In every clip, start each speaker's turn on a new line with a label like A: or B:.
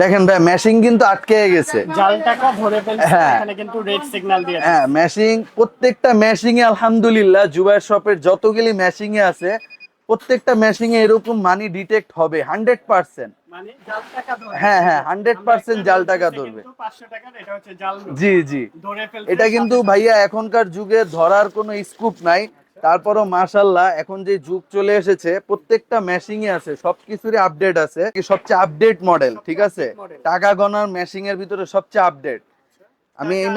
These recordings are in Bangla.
A: দেখেন ভাই মেশিং কিন্তু আটকে গেছে
B: জাল ধরে
A: হ্যাঁ।
B: এখানে কিন্তু রেড সিগন্যাল দিয়ে
A: হ্যাঁ মেশিং প্রত্যেকটা মেশিং এ আলহামদুলিল্লাহ জুবাইর শপের যতগুলি মেশিং এ আছে প্রত্যেকটা মেশিং এ এরকম মানি ডিটেক্ট হবে হান্ড্রেড পার্সেন্ট
B: মানে জাল টাকা ধরে
A: হ্যাঁ, হ্যাঁ,
B: ফেলছে।
A: 100% জাল টাকা ধরবে।
B: কিন্তু 500 টাকার এটা হচ্ছে জাল নোট।
A: জি জি এটা কিন্তু ভাইয়া এখনকার যুগে ধরার কোনো স্কুপ নাই তারপরও মাশাল্লাহ এখন যে যুগ চলে এসেছে প্রত্যেকটা মেশিং এ আছে সবকিছুরই আপডেট আছে। সবচেয়ে আপডেট মডেল ঠিক আছে? টাকা গণার মেশিং এর ভিতরে সবচেয়ে আপডেট আমি এই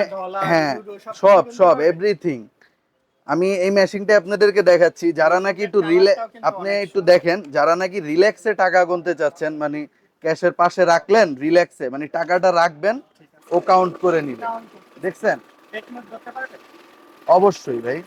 A: হ্যাঁ
B: সব
A: সব এভরিথিং আমি এই মেশিনটা আপনাদেরকে দেখাচ্ছি যারা নাকি একটু রিলে আপনি একটু দেখেন যারা নাকি রিল্যাক্সে টাকা গুনতে চাচ্ছেন মানে ক্যাশের পাশে রাখলেন রিল্যাক্সে মানে টাকাটা রাখবেন ও কাউন্ট করে
B: করতেছে।
A: দেখছেন? অবশ্যই ভাই।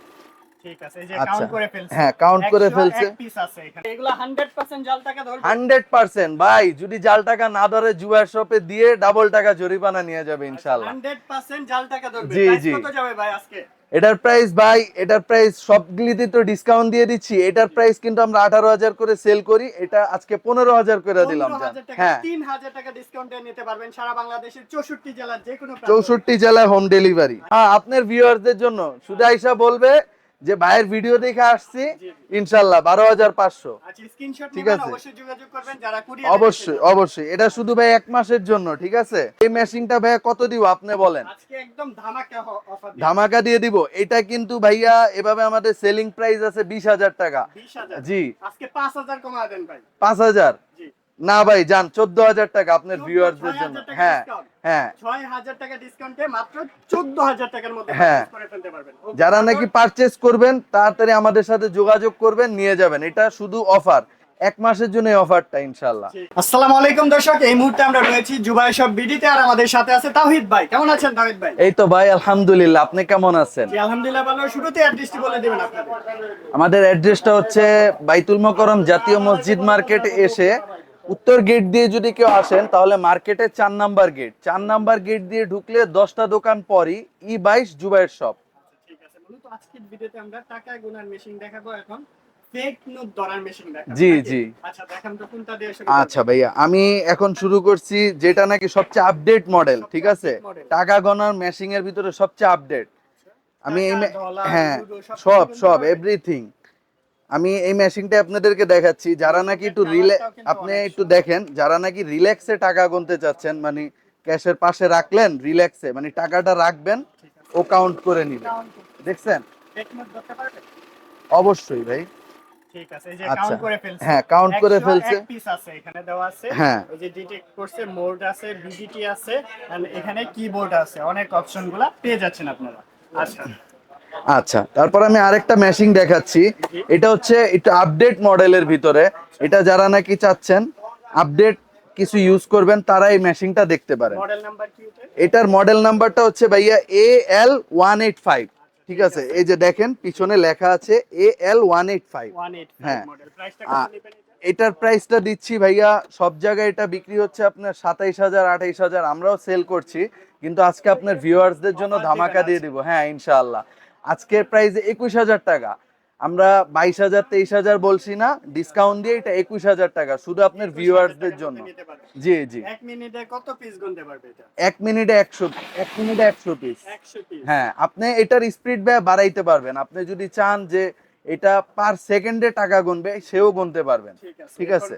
B: ঠিক আছে এই যে
A: আচ্ছা।
B: কাউন্ট করে ফেলছে।
A: হ্যাঁ কাউন্ট করে ফেলছে।
B: piece আছে এখানে। এগুলা 100% জাল টাকা ধরবে।
A: হান্ড্রেড পার্সেন্ট ভাই যদি জাল টাকা না ধরে জুয়ার শপে দিয়ে ডাবল টাকা জরিমানা নিয়ে যাবে ইনশাল্লাহ
B: 100% জাল টাকা ধরবে।
A: জি, জি।
B: কত যাবে ভাই আজকে?
A: এটার প্রাইস ভাই এটার প্রাইস সবগুলিতে তো ডিসকাউন্ট দিয়ে দিচ্ছি। এটার প্রাইস কিন্তু আমরা আঠারো হাজার করে সেল করি। এটা আজকে পনেরো হাজার করে দিলাম জান।
B: 15,000 টাকা
A: হ্যাঁ।
B: 3000 টাকা ডিসকাউন্টে নিতে পারবেন সারা বাংলাদেশের 64 জেলার যে কোনো
A: চৌষট্টি জেলায় হোম ডেলিভারি হ্যাঁ আপনার ভিউয়ারদের জন্য। শুধু আইসা বলবে যে ভাইয়ের ভিডিও দেখে আসছি ইনশাল্লাহ বারো হাজার পাঁচশো।
B: আচ্ছা
A: ঠিক আছে।
B: অবশ্যই
A: অবশ্যই এটা শুধু ভাই এক মাসের জন্য ঠিক আছে? এই মেশিনটা ভাইয়া কত দিব আপনি বলেন?
B: ধামাকা
A: দিয়ে দিব। এটা কিন্তু ভাইয়া এভাবে আমাদের সেলিং প্রাইস আছে বিশ হাজার টাকা। জি।
B: আজকে 5000 কমা
A: পাঁচ হাজার। না ভাই যান চোদ্দ হাজার টাকা আপনার ভিউয়ারদের জন্য। হ্যাঁ হ্যাঁ।
B: টাকা ডিসকাউন্টে মাত্র টাকার মধ্যে
A: হ্যাঁ। যারা নাকি পারচেজ করবেন তাড়াতাড়ি আমাদের সাথে যোগাযোগ করবেন নিয়ে যাবেন। এটা শুধু অফার এক মাসের জন্য অফারটা
B: আসসালামু আলাইকুম দর্শক এই মুহূর্তে আমরা রয়েছি জুবাই সব বিডিতে আর আমাদের সাথে আছে তাওহিদ ভাই। কেমন আছেন তাওহিদ ভাই?
A: এই তো ভাই আলহামদুলিল্লাহ। আপনি কেমন আছেন?
B: জি আলহামদুলিল্লাহ ভালো। শুরুতে অ্যাড্রেসটি বলে দিবেন আপনাদের।
A: আমাদের অ্যাড্রেসটা হচ্ছে বাইতুল মকরম জাতীয় মসজিদ মার্কেটে এসে উত্তর গেট দিয়ে যদি কেউ আসেন তাহলে মার্কেটে চার নাম্বার গেট চার নাম্বার গেট দিয়ে ঢুকলে দশটা দোকান পরই ই বাইশ জুবাইয়ের শপ
B: আজকের ভিডিওতে আমরা টাকা গোনার মেশিন দেখাবো এখন।
A: জি, জি।
B: আচ্ছা
A: আচ্ছা ভাইয়া আমি এখন শুরু করছি যেটা নাকি সবচেয়ে আপডেট মডেল ঠিক আছে? টাকা গণার মেশিং এর ভিতরে সবচেয়ে আপডেট আমি হ্যাঁ
B: সব
A: সব এভরিথিং আমি এই মেশিনটা আপনাদেরকে দেখাচ্ছি যারা নাকি একটু রিলে আপনি একটু দেখেন যারা নাকি রিল্যাক্সে টাকা গুনতে চাচ্ছেন মানে ক্যাশের পাশে রাখলেন রিল্যাক্সে মানে টাকাটা রাখবেন ও কাউন্ট করে
B: করতে-
A: দেখছেন? অবশ্যই ভাই।
B: ঠিক আছে
A: আচ্ছা।
B: কাউন্ট করে ফেলছে।
A: হ্যাঁ, count করে
B: 101
A: ফেলছে।
B: পিস আছে এখানে দেওয়া আছে।
A: হ্যাঁ।
B: এই যে ডিটেক্ট করছে মোড আছে বিডিটি আছে এখানে কিবোর্ড আছে। অনেক অপশনগুলো পেয়ে যাচ্ছেন আপনারা। আচ্ছা।
A: আচ্ছা তারপর আমি আরেকটা মেশিন দেখাচ্ছি। এটা হচ্ছে একটু আপডেট মডেলের ভিতরে। এটা যারা নাকি চাচ্ছেন আপডেট কিছু ইউজ করবেন তারা এই মেশিনটা দেখতে পারেন।
B: এটা
A: এটার মডেল নাম্বারটা হচ্ছে ভাইয়া A L one eight five ঠিক আছে? এই যে দেখেন পিছনে লেখা আছে A L one eight five হ্যাঁ।
B: এটা?
A: এটার প্রাইসটা দিচ্ছি ভাইয়া সব জায়গায় এটা বিক্রি হচ্ছে আপনার সাতাইশ হাজার আঠাইশ হাজার আমরাও সেল করছি। কিন্তু আজকে আপনার ভিউয়ার্সদের জন্য ধামাকা দিয়ে দিব। হ্যাঁ ইনশাআল্লাহ। আজকের প্রাইস একুশ হাজার টাকা। আমরা বাইশ হাজার তেইশ হাজার বলছি না ডিসকাউন্ট দিয়ে এটা একুশ হাজার টাকা শুধু আপনার
B: 21,000
A: ভিউয়ার্সদের জন্য। জি জি।
B: এক মিনিটে কত পিস গুনতে পারবে এটা?
A: এক মিনিটে একশো এক মিনিটে একশো পিস হ্যাঁ আপনি এটার স্পিড ব্যয় বাড়াইতে পারবেন। আপনি যদি চান যে এটা পার সেকেন্ডে টাকা গুনবে সেও গুনতে পারবেন।
B: ঠিক আছে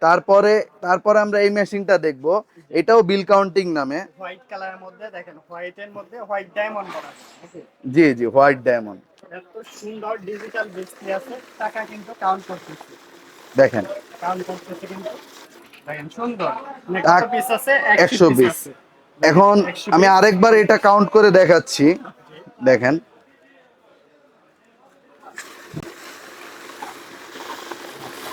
A: তারপরে তারপরে আমরা এই মেশিনটা দেখব। এটাও বিল কাউন্টিং নামে।
B: হোয়াইট কালারের মধ্যে দেখেন হোয়াইটের মধ্যে হোয়াইট ডায়মন্ড করা আছে
A: জি জি হোয়াইট ডায়মন্ড
B: এত সুন্দর ডিজিটাল ডিসপ্লে আছে টাকা কিন্তু কাউন্ট করতেছে।
A: দেখেন।
B: কাউন্ট করতেছে কিন্তু। দেখেন সুন্দর। মানে
A: টাক-
B: কত পিস আছে?
A: 100
B: পিস
A: piece।
B: আছে।
A: এখন আমি আরেকবার এটা কাউন্ট করে দেখাচ্ছি। দেখেন
B: এই যে কাউন্ট করতেছে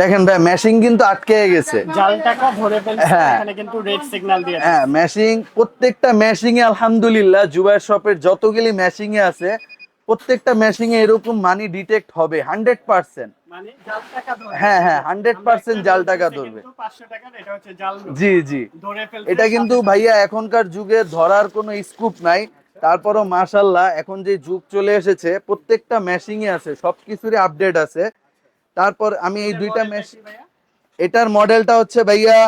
A: দেখেন ভাই মেশিং কিন্তু আটকে গেছে।
B: ধরে ফেলছে
A: হ্যাঁ।
B: এখানে কিন্তু রেড সিগন্যাল দিয়ে
A: হ্যাঁ মেশিং প্রত্যেকটা মেশিং এ আলহামদুলিল্লাহ শপের যতগুলি মেশিং এ আছে প্রত্যেকটা মেশিং এ এরকম মানি ডিটেক্ট হবে হান্ড্রেড পার্সেন্ট
B: মানে
A: হ্যাঁ, হ্যাঁ, 100% জাল টাকা ধরবে।
B: 500 টাকা এটা হচ্ছে জাল নোট।
A: জি জি। এটা কিন্তু ভাইয়া এখনকার যুগে ধরার কোনো স্কুপ নাই। তারপরও মাশাল্লাহ এখন যে যুগ চলে এসেছে প্রত্যেকটা মেশিং এ আছে সবকিছুরই আপডেট আছে। তারপর আমি এই দুইটা মেশিন এটার মডেলটা হচ্ছে ভাইয়া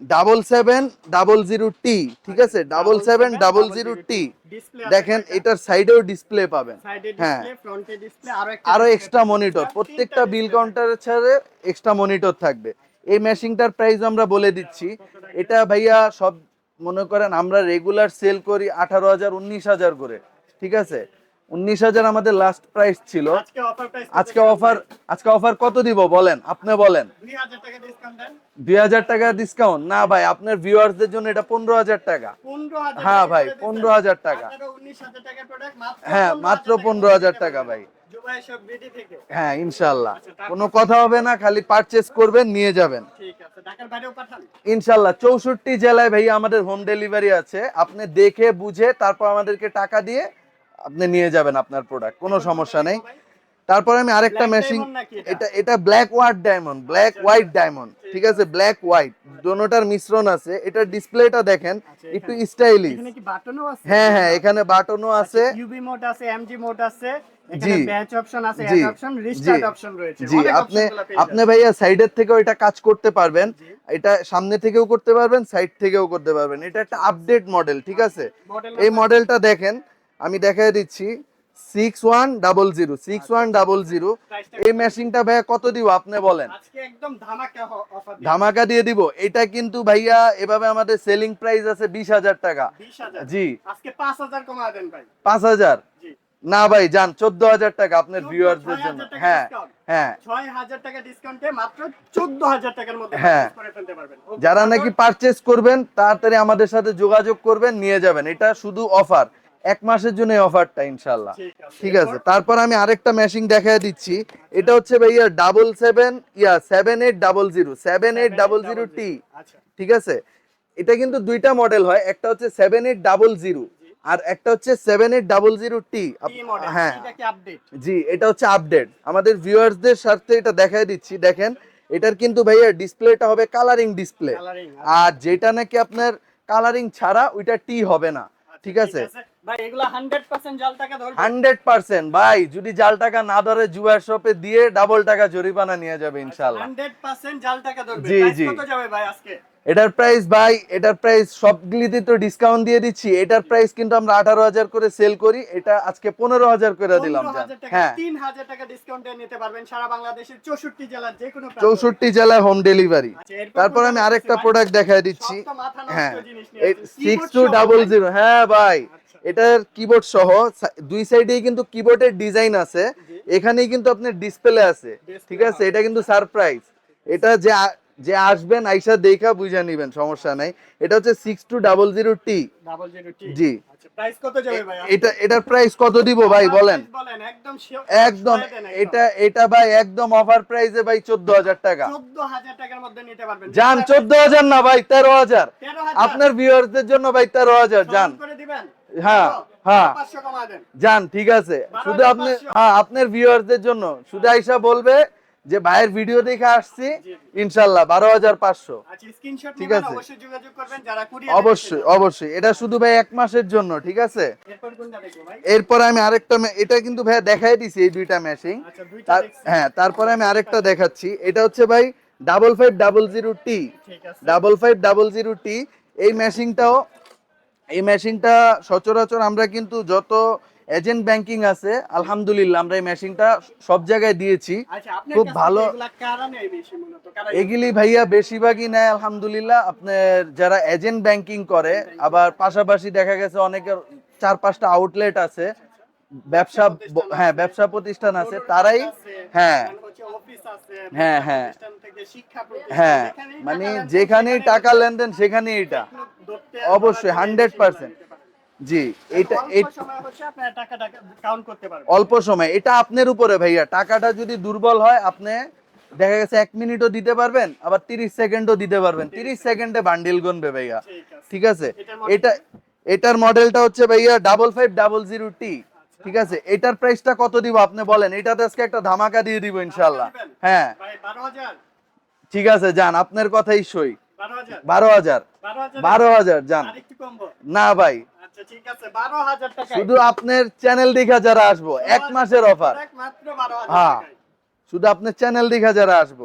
A: double seven double zero T ঠিক আছে? Double seven double zero T দেখেন এটার সাইডেও ডিসপ্লে পাবেন। হ্যাঁ।
B: আরও
A: এক্সট্রা মনিটর প্রত্যেকটা বিল কাউন্টারের ছাড়ে এক্সট্রা মনিটর থাকবে। এই মেশিনটার প্রাইস আমরা বলে দিচ্ছি। এটা ভাইয়া সব মনে করেন আমরা রেগুলার সেল করি আঠারো হাজার উনিশ হাজার করে ঠিক আছে? উনিশ হাজার আমাদের লাস্ট প্রাইস ছিল।
B: আজকে অফার
A: আজকে অফার কত দিব বলেন? আপনি বলেন।
B: 2000 টাকা ডিসকাউন্ট দেন।
A: দুই হাজার টাকা ডিসকাউন্ট না ভাই আপনার ভিউয়ার্সদের জন্য এটা পনেরো হাজার টাকা। হ্যাঁ ভাই, 15,000 টাকা।
B: 19000 টাকা
A: হ্যাঁ, মাত্র
B: টাকা
A: 15,000 টাকা ভাই। হ্যাঁ ইনশাল্লাহ কোনো কথা হবে না খালি পারচেস করবেন নিয়ে যাবেন। ইনশাল্লাহ চৌষট্টি জেলায় ভাই আমাদের হোম ডেলিভারি আছে। আপনি দেখে বুঝে তারপর আমাদেরকে টাকা দিয়ে আপনি নিয়ে যাবেন আপনার প্রোডাক্ট কোনো সমস্যা নেই। তারপরে আমি আরেকটা মেশিন
B: এটা?
A: এটা black white diamond black white diamond ঠিক আছে? ব্ল্যাক হোয়াইট দোনোটার মিশ্রণ আছে। এটা ডিসপ্লেটা দেখেন
B: আচ্ছা,
A: একটু স্টাইলিশ
B: এখানে কি বাটনও আছে?
A: হ্যাঁ হ্যাঁ এখানে বাটনও আছে।
B: ইউবি মোড আছে এমজি মোড আছে
A: জি। আপনি আপনি ভাইয়া সাইডের থেকেও এটা কাজ করতে পারবেন। এটা সামনে থেকেও করতে পারবেন সাইড থেকেও করতে পারবেন। এটা একটা আপডেট মডেল ঠিক আছে? এই মডেলটা দেখেন আমি দেখাই দিচ্ছি six one double zero six one double zero এই মেশিনটা ভাইয়া কত দিব আপনি বলেন।
B: ধামাকা
A: দিয়ে দিব। এটা কিন্তু ভাইয়া এভাবে আমাদের সেলিং প্রাইস আছে বিশ হাজার টাকা। জি।
B: আজকে 5000 কমা দেন ভাই।
A: পাঁচ হাজার? না ভাই যান চোদ্দ হাজার টাকা আপনার
B: 14,000
A: ভিউয়ারদের জন্য। হ্যাঁ। হ্যাঁ।
B: 6000 টাকা ডিসকাউন্টে মাত্র 14000 টাকার মধ্যে
A: হ্যাঁ। যারা নাকি পারচেস করবেন তাড়াতাড়ি আমাদের সাথে যোগাযোগ করবেন নিয়ে যাবেন। এটা শুধু অফার এক মাসের জন্য অফারটা ইনশাল্লাহ
B: ঠিক আছে।
A: তারপর আমি আরেকটা মেশিন দেখায় দিচ্ছি। এটা হচ্ছে ভাইয়া ডাবল সেভেন ইয়া seven eight double zero seven eight double zero T
B: আচ্ছা।
A: ঠিক আছে? এটা কিন্তু দুইটা মডেল হয় একটা হচ্ছে সেভেন এইট ডাবল জিরো আর একটা হচ্ছে seven eight double zero T হ্যাঁ। জি এটা হচ্ছে আপডেট আমাদের ভিউয়ার্সদের সাথে এটা দেখায় দিচ্ছি দেখেন। এটার কিন্তু ভাইয়া ডিসপ্লেটা হবে কালারিং ডিসপ্লে আর যেটা নাকি আপনার কালারিং ছাড়া ওইটা টি হবে না। ঠিক আছে।
B: ভাই এগুলা 100% জাল টাকা ধরবে।
A: Hundred percent. ভাই যদি জাল টাকা না ধরে জুয়ার শপে দিয়ে ডাবল টাকা জরিমানা নিয়ে যাবে ইনশাল্লাহ
B: 100% জাল টাকা ধরবে।
A: জি, জি। এটার প্রাইস ভাই এটার প্রাইস সবগুলিতে তো ডিসকাউন্ট দিয়ে দিচ্ছি। এটার প্রাইস কিন্তু আমরা আঠারো হাজার করে সেল করি। এটা আজকে পনেরো হাজার করে দিলাম জান।
B: 15,000 টাকা
A: হ্যাঁ।
B: 3000 টাকা ডিসকাউন্টে নিতে পারবেন সারা বাংলাদেশের 64 জেলার যে কোনো
A: চৌষট্টি জেলায় হোম ডেলিভারি
B: আচ্ছা,
A: তারপর আমি আরেকটা প্রোডাক্ট দেখায় দিচ্ছি। হ্যাঁ। Six two double? জিরো হ্যাঁ ভাই।
B: আচ্ছা।
A: এটার কিবোর্ড সহ দুই সাইডেই কিন্তু কিবোর্ডের ডিজাইন আছে। এখানেই কিন্তু আপনার ডিসপ্লে আছে। ঠিক আছে? এটা কিন্তু সারপ্রাইজ এটা যে যে আসবেন আইসা দেখা বুঝা নিবেন সমস্যা নাই। এটা হচ্ছে six two double zero T জি।
B: আচ্ছা প্রাইস কত যাবে ভাই?
A: এটা এটার প্রাইস কত দিব ভাই বলেন?
B: বলেন একদম।
A: এটা এটা ভাই একদম অফার প্রাইসে ভাই চোদ্দ হাজার টাকা।
B: 14000 টাকার মধ্যে নিতে পারবেন।
A: যান চোদ্দ হাজার না ভাই তেরো হাজার।
B: 13000
A: আপনার ভিউয়ারদের জন্য ভাই তেরো হাজার যান। হ্যাঁ, হ্যাঁ।
B: 500 কমা দেন
A: যান ঠিক আছে। শুধু আপনি হ্যাঁ আপনার ভিউয়ারদের জন্য। শুধু আইসা বলবে যে ভাইয়ের ভিডিও দেখে আসছি। ইনশাল্লাহ বারো হাজার পাঁচশো।
B: আচ্ছা
A: ঠিক আছে।
B: অবশ্যই
A: অবশ্যই এটা শুধু ভাই এক মাসের জন্য ঠিক আছে?
B: এরপর
A: আমি আরেকটা এটা কিন্তু ভাই দেখাই দিছি এই দুইটা মেশিন
B: আচ্ছা
A: হ্যাঁ তারপরে আমি আরেকটা দেখাচ্ছি। এটা হচ্ছে ভাই double five double zero T double five double zero T এই মেশিনটাও এই মেশিনটা সচরাচর আমরা কিন্তু যত এজেন্ট ব্যাংকিং আছে আলহামদুলিল্লাহ আমরা এই মেশিনটা সব জায়গায় দিয়েছি।
B: আচ্ছা
A: খুব ভালো।
B: এগুলা
A: ভাইয়া বেশিরভাগই নেয় আলহামদুলিল্লাহ। আপনার যারা এজেন্ট ব্যাংকিং করে আবার পাশাপাশি দেখা গেছে অনেকের চার পাঁচটা আউটলেট আছে। ব্যবসা হ্যাঁ ব্যবসা প্রতিষ্ঠান আছে তারাই হ্যাঁ। হ্যাঁ, হ্যাঁ। হ্যাঁ মানে যেখানেই টাকা লেনদেন সেখানেই এটা। অবশ্যই,
B: ধরা
A: 100%
B: নিতে পারবেন।
A: জি এটা
B: অল্প সময়
A: এটা আপনার উপরে ভাইয়া। টাকাটা যদি দুর্বল হয় আপনি দেখা গেছে এক মিনিটও দিতে পারবেন আবার তিরিশ সেকেন্ডও দিতে পারবেন। তিরিশ সেকেন্ডে বান্ডিল গুনবে ভাইয়া।
B: ঠিক আছে।
A: এটা এটার মডেলটা হচ্ছে ভাইয়া double five double zero T ঠিক আছে? এটার প্রাইসটা কত দিব আপনি বলেন? এটাতে আজকে একটা ধামাকা দিয়ে দিব ইনশাল্লাহ? হ্যাঁ। ঠিক আছে যান। আপনার কথাই সই। বারো হাজার। বারো হাজার। যান। না ভাই।
B: আচ্ছা ঠিক আছে। 12000 টাকা
A: শুধু আপনার চ্যানেল দেখা যারা আসব এক মাসের অফার
B: মাত্র 12000
A: হ্যাঁ। শুধু আপনার চ্যানেল দেখা যারা আসব।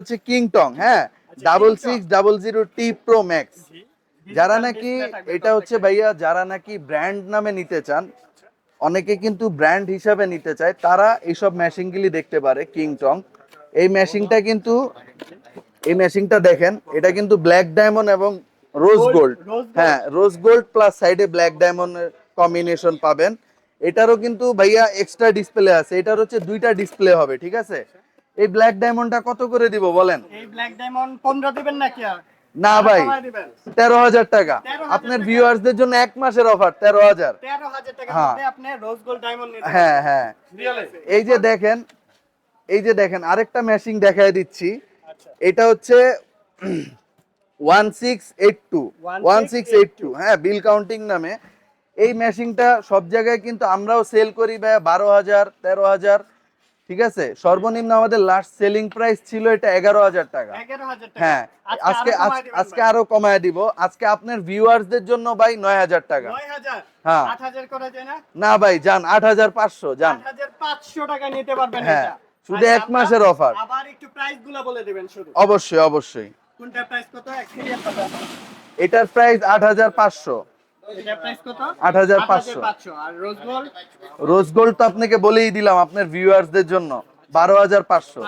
A: হচ্ছে কিংটং হ্যাঁ? Double six double zero T pro max যারা নাকি এটা হচ্ছে ভাইয়া যারা নাকি ব্র্যান্ড নামে নিতে চান অনেকে কিন্তু ব্র্যান্ড হিসাবে নিতে চায়। তারা এইসব মেশিনগুলি দেখতে পারে কিংটং এই মেশিনটা কিন্তু এই মেশিনটা দেখেন এটা কিন্তু ব্ল্যাক ডায়মন্ড এবং রোজ গোল্ড হ্যাঁ রোজ গোল্ড প্লাস সাইডে ব্ল্যাক ডায়মন্ডের কম্বিনেশন পাবেন। এটারও কিন্তু ভাইয়া এক্সট্রা ডিসপ্লে আছে। এটার হচ্ছে দুইটা ডিসপ্লে হবে ঠিক আছে? এই ব্ল্যাক ডায়মন্ডটা কত করে দিব বলেন?
B: এই ব্ল্যাক ডায়মন্ড পনেরো দিবেন নাকি আর?
A: না ভাই তেরো হাজার টাকা। আপনার। ভিউয়ার্সদের জন্য এক মাসের অফার তেরো হাজার। হ্যাঁ। হ্যাঁ হ্যাঁ। এই যে দেখেন এই যে দেখেন আরেকটা মেশিন দেখায় দিচ্ছি।
B: আচ্ছা।
A: এটা হচ্ছে one six eight two one six eight two হ্যাঁ বিল কাউন্টিং নামে। এই মেশিনটা সব জায়গায় কিন্তু আমরাও সেল করি ভাই বারো হাজার তেরো হাজার। ঠিক আছে? সর্বনিম্ন আমাদের লাস্ট সেলিং প্রাইস ছিল এটা এগারো হাজার টাকা।
B: হাজার
A: হ্যাঁ আজকে আজকে। আরও কমায় দিব। আজকে আপনার ভিউয়ার্সদের জন্য ভাই নয় হাজার টাকা। হ্যাঁ।
B: আট হাজার যায় না
A: ভাই যান আট হাজার পাঁচশো যান।
B: পাঁচশো টাকা নিতে পারবেন
A: হ্যাঁ, শুধু
B: আচ্ছা,
A: এক মাসের অফার
B: আবার একটু প্রাইসগুলো বলে দিবেন শুরু
A: অবশ্যই অবশ্যই।
B: কোনটা প্রাইস কত?
A: এটার প্রাইস আট হাজার পাঁচশো।
B: প্রাইস কত?
A: 8,500
B: 8,500 আর রোজ গোল্ড
A: রোজ গোল্ড তো আপনাকে বলেই দিলাম আপনার ভিউয়ার্সদের জন্য বারো হাজার পাঁচশো।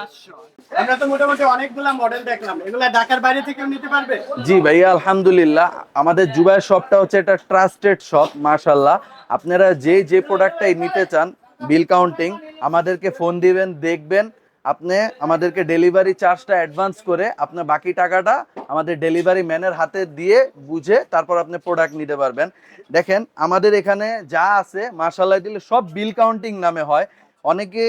B: আমরা তো মোটামুটি অনেকগুলা মডেল দেখলাম। এগুলা ঢাকার বাইরে থেকেও নিতে পারবে?
A: জি ভাইয়া আলহামদুলিল্লাহ। আমাদের জুবাই শপটা হচ্ছে এটা ট্রাস্টেড শপ মাশাল্লাহ আপনারা যে যে প্রোডাক্টটাই নিতে চান বিল কাউন্টিং আমাদেরকে ফোন দিবেন দেখবেন। আপনি আমাদেরকে ডেলিভারি চার্জটা অ্যাডভান্স করে আপনার বাকি টাকাটা আমাদের ডেলিভারি ম্যানের হাতে দিয়ে বুঝে তারপর আপনি প্রোডাক্ট নিতে পারবেন। দেখেন, আমাদের এখানে যা আছে মার্শাল্লাহ দিলে সব বিল কাউন্টিং নামে হয়। অনেকে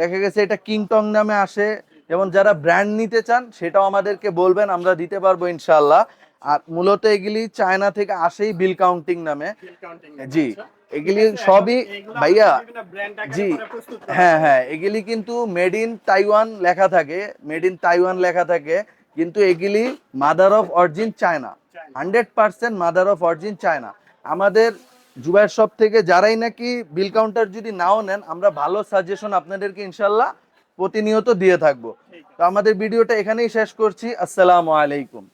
A: দেখা গেছে এটা কিংটং নামে আসে, যেমন যারা ব্র্যান্ড নিতে চান, সেটাও আমাদেরকে বলবেন, আমরা দিতে পারব ইনশাল্লাহ আর মূলত এগুলি চায়না থেকে আসেই বিল কাউন্টিং নামে। জি এগুলি সবই ভাইয়া জি হ্যাঁ হ্যাঁ এগুলি কিন্তু মেড ইন তাইওয়ান লেখা থাকে মেড ইন তাইওয়ান লেখা থাকে কিন্তু এগুলি mother of origin China hundred percent mother of origin China আমাদের জুবাইর শপ থেকে যারাই নাকি বিল কাউন্টার যদি নাও নেন আমরা ভালো সাজেশন আপনাদেরকে ইনশাল্লাহ প্রতিনিয়ত দিয়ে থাকব। তো আমাদের ভিডিওটা এখানেই শেষ করছি। আসসালামু আলাইকুম।